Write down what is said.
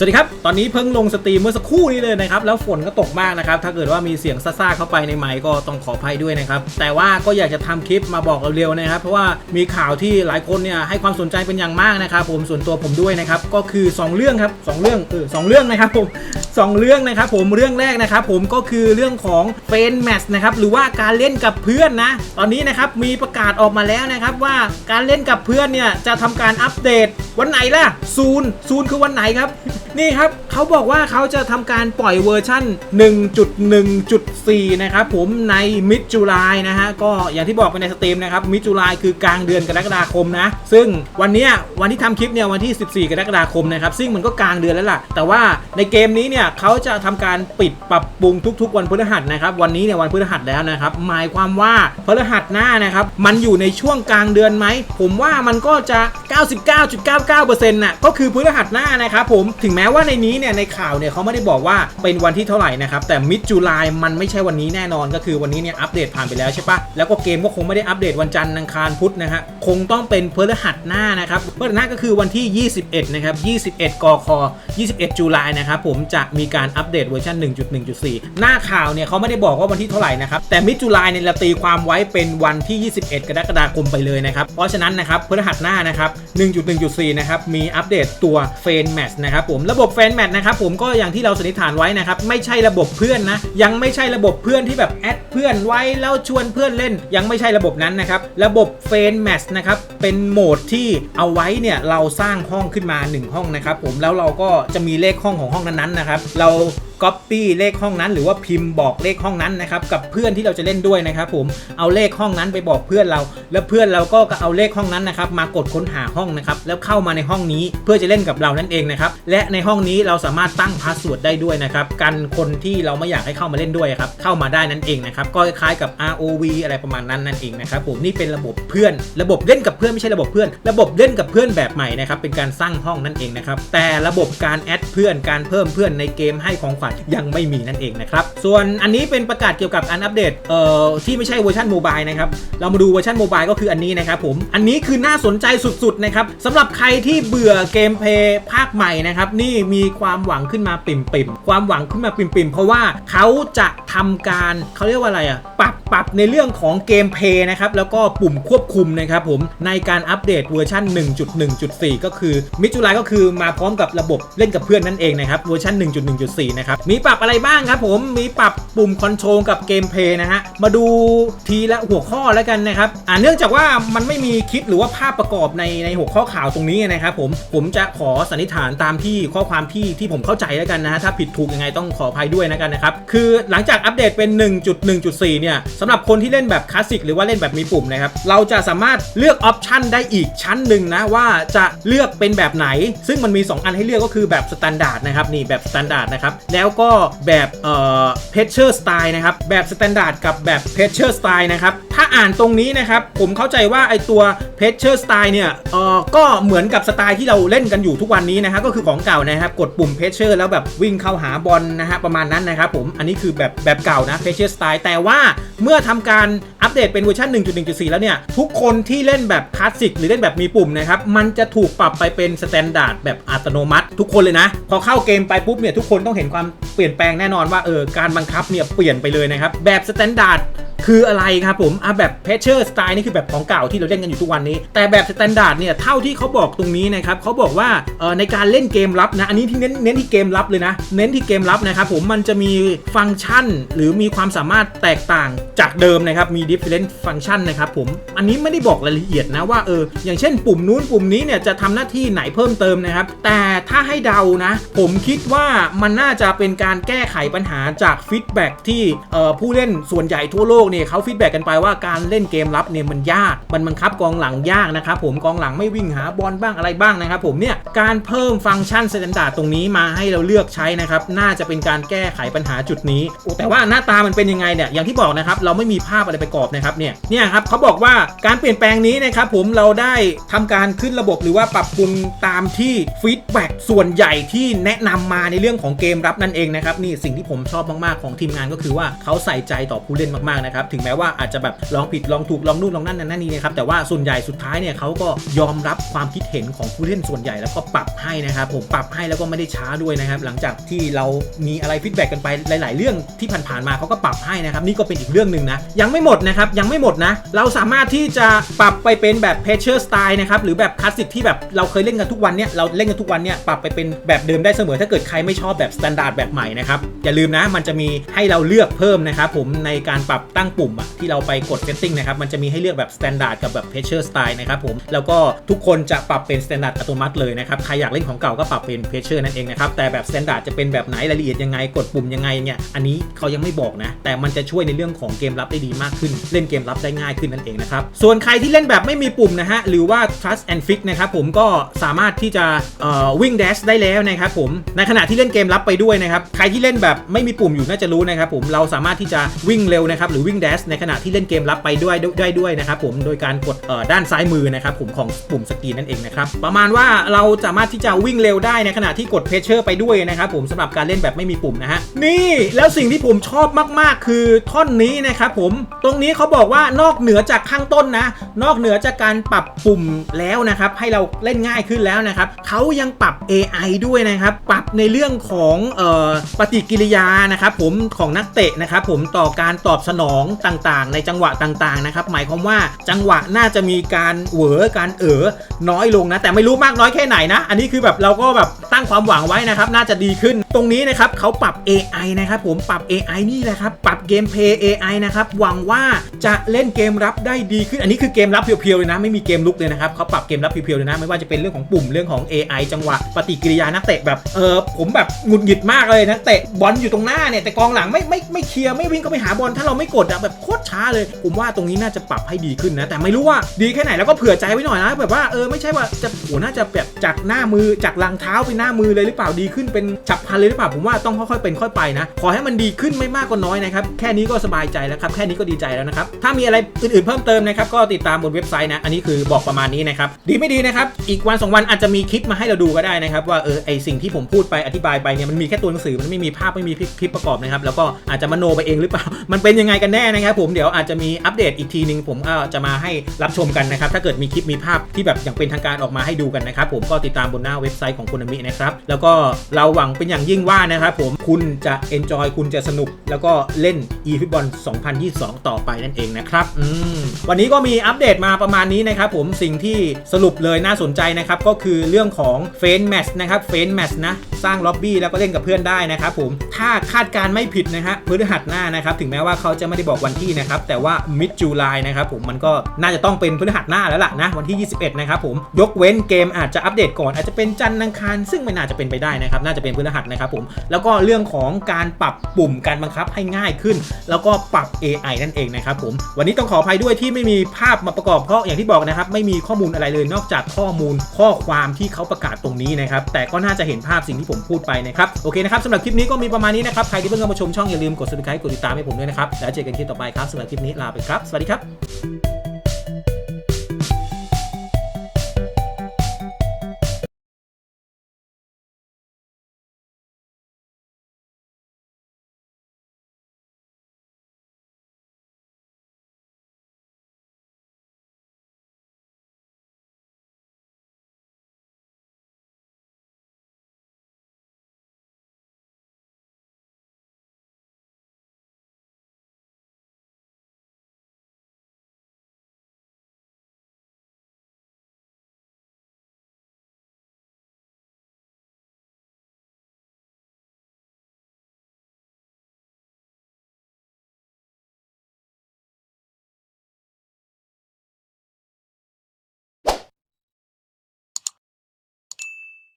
สวัสดีครับ ตอนนี้เพิ่งลงสตรีมเมื่อสักครู่นี้เลยนะครับ แล้วฝนก็ตกมากนะครับ ถ้าเกิดว่ามีเสียงซ่าๆเข้าไปในไมค์ก็ต้องขออภัยด้วยนะครับ แต่ว่าก็อยากจะทำคลิปมาบอกเร็วๆนะครับ เพราะว่ามีข่าวที่หลายคนเนี่ยให้ความสนใจเป็นอย่างมากนะครับ ผม ส่วนตัวผมด้วยนะครับ ก็คือ 2 เรื่องครับสองเรื่องเออสองเรื่องนะครับผมสองเรื่องนะครับ ผมเรื่องแรกนะครับ ผมก็คือเรื่องของเฟนแมชนะครับ หรือว่าการเล่นกับเพื่อนนะ ตอนนี้นะครับมีประกาศออกมาแล้วนะครับว่าการเล่นกับเพื่อนเนี่ยจะทำการอัปเดตวันไหนล่ะซูนซูนคือวันไหนครับนี่ครับเขาบอกว่าเขาจะทำการปล่อยเวอร์ชั่น 1.1.4 นะครับผมในมิดจุลายนะฮะก็อย่างที่บอกไปในสตรีมนะครับมิดจุลายคือกลางเดือนกรกฎาคมนะ ซึ่งวันนี้วันที่ทำคลิปเนี่ยวันที่ 14 กรกฎาคมนะครับซึ่งมันก็กลางเดือนแล้วล่ะ แต่ว่าในเกมนี้เนี่ยเขาจะทำการปิดปรับปรุงทุก ๆ วันพฤหัสนะครับวันนี้เนี่ยวันพฤหัสแล้วนะครับหมายความว่าพฤหัสหน้านะครับมันอยู่ในช่วงกลางเดือนไหมผมว่ามันก็จะ 99.99%น่ะก็คือพฤหัสหน้านะครับผมถึงแม้ว่าในนี้เนี่ยในข่าวเนี่ยเขาไม่ได้บอกว่าเป็นวันที่เท่าไหร่นะครับแต่มิดจูลายมันไม่ใช่วันนี้แน่นอนก็คือวันนี้เนี่ยอัปเดตผ่านไปแล้วใช่ปะแล้วก็เกมก็คงไม่ได้อัปเดตวันจันทร์อังคารพุธนะฮะคงต้องเป็นพฤหัสหน้านะครับพฤหัสหน้าก็คือวันที่ 21 นะครับ 21 กค 21 จุลายนะครับผมจะมีการอัปเดตเวอร์ชัน1.1.4 หน้าข่าวเนี่ยเขาไม่ได้บอกว่าวันที่เท่าไหร่นะครับแต่มิดจูลายเนี่ยเราตีความไว้เป็นวันที่ 21 กรกฎาคมไปเลยนะครับเพราะฉะนั้นนะครับพฤหัสหน้านะครับ1.1.4 นะครับมีอัปเดตตัวเฟนแมทนะครับผมระบบแฟนแมทนะครับผมก็อย่างที่เราสันนิษฐานไว้นะครับไม่ใช่ระบบเพื่อนนะยังไม่ใช่ระบบเพื่อนที่แบบแอดเพื่อนไว้แล้วชวนเพื่อนเล่น ยังไม่ใช่ระบบนั้นนะครับระบบเฟนแมทนะครับเป็นโหมดที่เอาไว้เนี่ยเราสร้างห้องขึ้นมา 1 ห้องนะครับผมแล้วเราก็จะมีเลขห้องของห้องนั้นๆนะครับเรา ก๊อปปี้เลขห้องนั้นหรือว่าพิมพ์บอกเลขห้องนั้นนะครับกับเพื่อนที่เราจะเล่นด้วยนะครับผมเอาเลขห้องนั้นไปบอกเพื่อนเรา แล้วเพื่อนเราก็เอาเลขห้องนั้นนะครับมากดค้นหาห้องนะครับแล้วเข้ามาในห้องนี้เพื่อจะเล่นกับเรานั่นเองนะครับและในห้องนี้เราสามารถตั้งพาสเวิร์ดได้ด้วยนะครับกันคนที่เราไม่อยากให้เข้ามาเล่นด้วยครับเข้ามาได้นั่นเองนะครับก็คล้ายกับ ROV อะไรประมาณนั้นนั่นเองนะครับผมนี่เป็นระบบเพื่อน ระบบเล่นกับเพื่อนไม่ใช่ระบบเพื่อน ระบบเล่นกับเพื่อนแบบใหม่นะครับเป็นการสร้างห้องนั่นเองนะครับแต่ระบบการแอดเพื่อนการเพิ่มเพื่อนในเกมให้ของขวัญยังไม่มีนั่นเองนะครับ ส่วนอันนี้เป็นประกาศเกี่ยวกับอันอัปเดตเอ่อที่ไม่ใช่เวอร์ชันโมบายนะครับ เรามาดูเวอร์ชันโมบายก็คืออันนี้นะครับผม อันนี้คือน่าสนใจสุดๆนะครับสำหรับใครที่เบื่อเกมเพลย์ภาคใหม่นะครับ นี่มีความหวังขึ้นมาปิ่มๆ ความหวังขึ้นมาปิ่มๆ เพราะว่าเขาจะทำการเขาเรียกว่าอะไรอะปรับ ปรับในเรื่องของเกมเพย์นะครับแล้วก็ปุ่มควบคุมนะครับผมในการอัปเดตเวอร์ชัน1.1.4 ก็คือมิจูไลก็คือมาพร้อมกับระบบเล่นกับเพื่อนนั่นเองนะครับเวอร์ชัน1.1.4 นะครับมีปรับอะไรบ้างครับผมมีปรับปุ่มคอนโทรลกับเกมเพย์นะฮะมาดูทีละหัวข้อแล้วกันนะครับอ่าเนื่องจากว่ามันไม่มีคลิปหรือว่าภาพประกอบในในหัวข้อข่าวตรงนี้นะครับผมผมจะขอสันนิษฐานตามที่ข้อความที่ที่ผมเข้าใจแล้วกันนะฮะถ้าผิดถูกยังไงต้องขออภัยด้วยนะกันนะครับคือหลังจากอัปเดตเป็น 1.1.4 เนี่ยสำหรับคนที่เล่นแบบคลาสสิกหรือว่าเล่นแบบมีปุ่มนะครับเราจะสามารถเลือกออปชันได้อีกชั้นหนึ่งนะว่าจะเลือกเป็นแบบไหน ซึ่งมันมี 2 อันให้เลือกก็คือแบบสแตนดาร์ดนะครับนี่แบบสแตนดาร์ดนะครับแล้วก็แบบเอ่อเพชเชอร์สไตล์นะครับแบบสแตนดาร์ดกับแบบเพชเชอร์สไตล์นะครับถ้าอ่านตรงนี้นะครับผมเข้าใจว่าไอตัวเพชเชอร์สไตล์เนี่ยเอ่อก็เหมือนกับสไตล์ที่เราเล่นกันอยู่ทุกวันนี้นะฮะก็คือของเก่านะครับกดปุ่มเพชเชอร์แล้วแบบวิ่งเข้าหาบอลนะฮะประมาณนั้นนะครับผมอันนี้คือแบบแบบเก่านะเพชเชอร์สไตล์แต่ว่าเมื่อื่อทำการอัปเดตเป็นเวอร์ชัน1.1.4 แล้วเนี่ย ทุกคนที่เล่นแบบคลาสสิกหรือเล่นแบบมีปุ่มนะครับ มันจะถูกปรับไปเป็นสแตนดาร์ดแบบอัตโนมัติ ทุกคนเลยนะ พอเข้าเกมไปปุ๊บเนี่ยทุกคนต้องเห็นความเปลี่ยนแปลงแน่นอนว่าเออการบังคับเนี่ยเปลี่ยนไปเลยนะครับแบบสแตนดาร์ด คืออะไรครับผมอะแบบเพชเชอร์สไตล์นี่คือแบบของเก่าที่เราเล่นกันอยู่ทุกวันนี้ แต่แบบสแตนดาร์ดเนี่ยเท่าที่เขาบอกตรงนี้นะครับเขาบอกว่าในการเล่นเกมลับนะอันนี้ที่เน้นเน้นที่เกมลับเลยนะ เน้นที่เกมลับนะครับผมมันจะมีฟังก์ชัน หรือมีความสามารถแตกต่างจากเดิมนะครับมี different function นะครับผมอันนี้ไม่ได้บอกรายละเอียดนะว่าเอออย่างเช่นปุ่มนู้นปุ่มนี้เนี่ยจะทำหน้าที่ไหนเพิ่มเติมนะครับ แต่ถ้าให้เดานะ ผมคิดว่ามันน่าจะเป็นการแก้ไขปัญหาจากฟีดแบ็กที่ผู้เล่นส่วนใหญ่ทั่วโลกเนี่ยเขาฟีดแบ็กกันไปว่าการเล่นเกมลับเนี่ยมันยากมันบังคับกองหลังยากนะครับผมกองหลังไม่วิ่งหาบอลบ้างอะไรบ้างนะครับผมเนี่ยการเพิ่มฟังก์ชันสแตนดาร์ดตรงนี้มาให้เราเลือกใช้นะครับน่าจะเป็นการแก้ไขปัญหาจุดนี้แต่ว่าหน้าตามันเป็นยังไงเนี่ยอย่างที่บอกนะครับเราไม่มีภาพอะไรประกอบนะครับเนี่ยเนี่ยครับเขาบอกว่าการเปลี่ยนแปลงนี้นะครับผมเราได้ทำการขึ้นระบบหรือว่าปรับปรุงตามที่ฟีดแบ็กส่วนใหญ่ที่แนะนำมาในเรื่องของเกมรับนั่นเองนะครับนี่สิ่งที่ผมชอบมากๆของทีมงานก็คือว่าเขาใส่ใจต่อผู้เล่นมากๆนะครับนะครับถึงแม้ว่าอาจจะแบบลองผิดลองถูกลองนู่นลองนั่นนั่นนี่นะครับแต่ว่าส่วนใหญ่สุดท้ายเนี่ยเขาก็ยอมรับความคิดเห็นของผู้เล่นส่วนใหญ่แล้วก็ปรับให้นะครับผมปรับให้แล้วก็ไม่ได้ช้าด้วยนะครับหลังจากที่เรามีอะไรฟีดแบ็กกันไปหลาย ๆ เรื่องที่ผ่านๆมาเขาก็ปรับให้นะครับนี่ก็เป็นอีกเรื่องหนึ่งนะยังไม่หมดนะครับยังไม่หมดนะเราสามารถที่จะปรับไปเป็นแบบเพเชอร์สไตล์นะครับหรือแบบคลาสสิกที่แบบเราเคยเล่นกันทุกวันเนี่ยเราเล่นกันทุกวันเนี่ยปรับไปเป็นแบบเดิมได้เสมอถ้าเกิดใครไม่ชอบแบบสแตนดาร์ดแบบใหม่นะครับอย่าลืมนะมันจะมีให้เราเลือกเพิ่มนะครับผมในการปรับตั้งปุ่มอะที่เราไปกด setting นะครับ มันจะมีให้เลือกแบบสแตนดาร์ดกับแบบเพชเชอร์สไตล์นะครับผม แล้วก็ทุกคนจะปรับเป็นสแตนดาร์ดอัตโนมัติเลยนะครับ ใครอยากเล่นของเก่าก็ปรับเป็นเพชเชอร์นั่นเองนะครับ แต่แบบสแตนดาร์ดจะเป็นแบบไหนรายละเอียดยังไง กดปุ่มยังไงเนี่ย อันนี้เขายังไม่บอกนะ แต่มันจะช่วยในเรื่องของเกมรับได้ดีมากขึ้น เล่นเกมรับได้ง่ายขึ้นนั่นเองนะครับ ส่วนใครที่เล่นแบบไม่มีปุ่มนะฮะ หรือว่า trust and fix นะครับผมก็สามารถที่จะวิ่ง dash ได้แล้วนะครับผม ในขณะที่เล่นเกมรับไปด้วยนะครับ ใครที่เล่นแบบไม่มีปุ่มอยู่น่าจะรู้นะครับผม เราสามารถที่จะวิ่งเร็วนะครับหรือวิ่ง dash ในขณะที่เล่นเกมรับไปด้วยได้ด้วยนะครับผมโดยการกดด้านซ้ายมือนะครับผมของปุ่มสกรีนนั่นเองนะครับประมาณว่าเราสามารถที่จะวิ่งเร็วได้ในขณะที่กดเพชเชอร์ไปด้วยนะครับผมสำหรับการเล่นแบบไม่มีปุ่มนะฮะนี่แล้วสิ่งที่ผมชอบมากๆ คือท่อนนี้นะครับผมตรงนี้เขาบอกว่านอกเหนือจากข้างต้นนะ นอกเหนือจากการปรับปุ่มแล้วนะครับให้เราเล่นง่ายขึ้นแล้วนะครับเขายังปรับ AI ด้วยนะครับปรับในเรื่องของออปฏิกิริยานะครับผมของนักเตะนะครับผมต่อการตอบสนองต่างๆ ในจังหวะต่างๆนะครับหมายความว่าจังหวะน่าจะมีการเหวอการเอ๋อน้อยลงนะ แต่ไม่รู้มากน้อยแค่ไหนนะ อันนี้คือแบบเราก็แบบตั้งความหวังไว้นะครับ น่าจะดีขึ้น ตรงนี้นะครับเขาปรับ AI นะครับผมปรับ AI นี่แหละครับ ปรับเกมเพย์ AI นะครับหวังว่าจะเล่นเกมรับได้ดีขึ้น อันนี้คือเกมรับเพียวๆเลยนะ ไม่มีเกมลุกเลยนะครับเขาปรับเกมรับเพียวๆเลยนะ ไม่ว่าจะเป็นเรื่องของปุ่มเรื่องของ AI จังหวะปฏิกิริยานักเตะแบบเออผมแบบหงุดหงิดมากเลยนักเตะบอลอยู่ตรงหน้าเนี่ยแต่กองหลังไม่ไม่ไม่เคลียร์ไม่วิ่งก็ไปหาบอลถ้าเราไม่กดอะแบบโคตรช้าเลย ผมว่าตรงนี้น่าจะปรับให้ดีขึ้นนะ แต่ไม่รู้ว่าดีแค่ไหนแล้วก็เผื่อใจไว้หน่อยนะแบบว่าเออไม่ใช่ว่าจะโหน่าจะแบบจากหน้ามือจากหลังเท้าไปหน้ามือเลยหรือเปล่าดีขึ้นเป็นฉับพลันเลยหรือเปล่าผมว่าต้องค่อยๆเป็นค่อยไปนะขอให้มันดีขึ้นไม่มากก็น้อยนะครับแค่นี้ก็สบายใจแล้วครับแค่นี้ก็ดีใจแล้วนะครับถ้ามีอะไรอื่นๆเพิ่มเติมนะครับก็ติดตามบนเว็บไซต์นะอันนี้คือบอกประมาณนี้นะครับดีไม่ดีนะครับอีกวันสองวันอาจจะมีคลิปมาให้เราดูก็ได้นะครับว่าเออไอสิ่งที่ผมพูดไปอธิบายไปเนี่ยมันมีแค่ตัวหนังสือมันไม่มีภาพไม่มีคลิปประกอบนะครับแล้วก็อาจจะมโนไปเองหรือเปล่ามันเป็นยังไงกันแน่นะครับผมเดี๋ยวอาจจะมีอัปเดตอีกทีนึงผมก็จะมาให้รับชมกันนะครับถ้าเกิดมีคลิปมีภาพที่แบบอย่างเป็นทางการออกมาให้ดูกันนะครับผมก็ติดตามบนหน้าเว็บไซต์ของคุณมินะครับแล้วก็เราหวังเป็นอย่างยิ่งว่านะครับผมคุณจะ enjoy คุณจะสนุก แล้วก็เล่น e f o o t b a l l 2022 ต่อไปนั่นเองนะครับอวันนี้ก็มีอัปเดตมาประมาณนี้นะครับผมสิ่งที่สรุปเลยน่าสนใจนะครับก็คือเรื่องของเฟนแมชนะครับเฟนแมชนะสร้างล็อบบี้แล้วก็เล่นกับเพื่อนได้นะครับผม ถ้าคาดการณ์ไม่ผิดนะฮะพฤหัสหน้านะครับถึงแม้ว่าเขาจะไม่ได้บอกวันที่นะครับแต่ว่ามิดจูไลนะครับผมมันก็น่าจะต้องเป็นพฤหัสหน้าแล้วล่ะนะวันที่ 21 นะครับผมยกเว้นเกมอาจจะอัปเดตก่อนอาจจะเป็นจันทร์อังคาร ซึ่งไม่น่าจะเป็นไปได้นะครับน่าจะเป็นพฤหัสนะครับผมแล้วก็เรื่องของการปรับปุ่มการบังคับให้ง่ายขึ้น แล้วก็ปรับ AI นั่นเองนะครับผมวันนี้ต้องขออภัยด้วยที่ไม่มีภาพมาประกอบเพราะอย่างที่บอกนะครับไม่มีข้อมูลอะไรเลยนอกจากข้อมูลข้อความที่เขาประกาศตรงนี้นะครับแต่ก็น่าจะเห็นภาพสิ่งที่ผมพูดไปนะครับโอเคนะครับสำหรับคลิปนี้ก็มีประมาณนี้นะครับ ใครที่เพิ่งเข้ามาชมช่องอย่าลืมกด subscribe กดติดตามให้ผมด้วยนะครับ แล้วเจอกันคลิปต่อไปครับสำหรับคลิปนี้ลาไปครับ สวัสดีครับ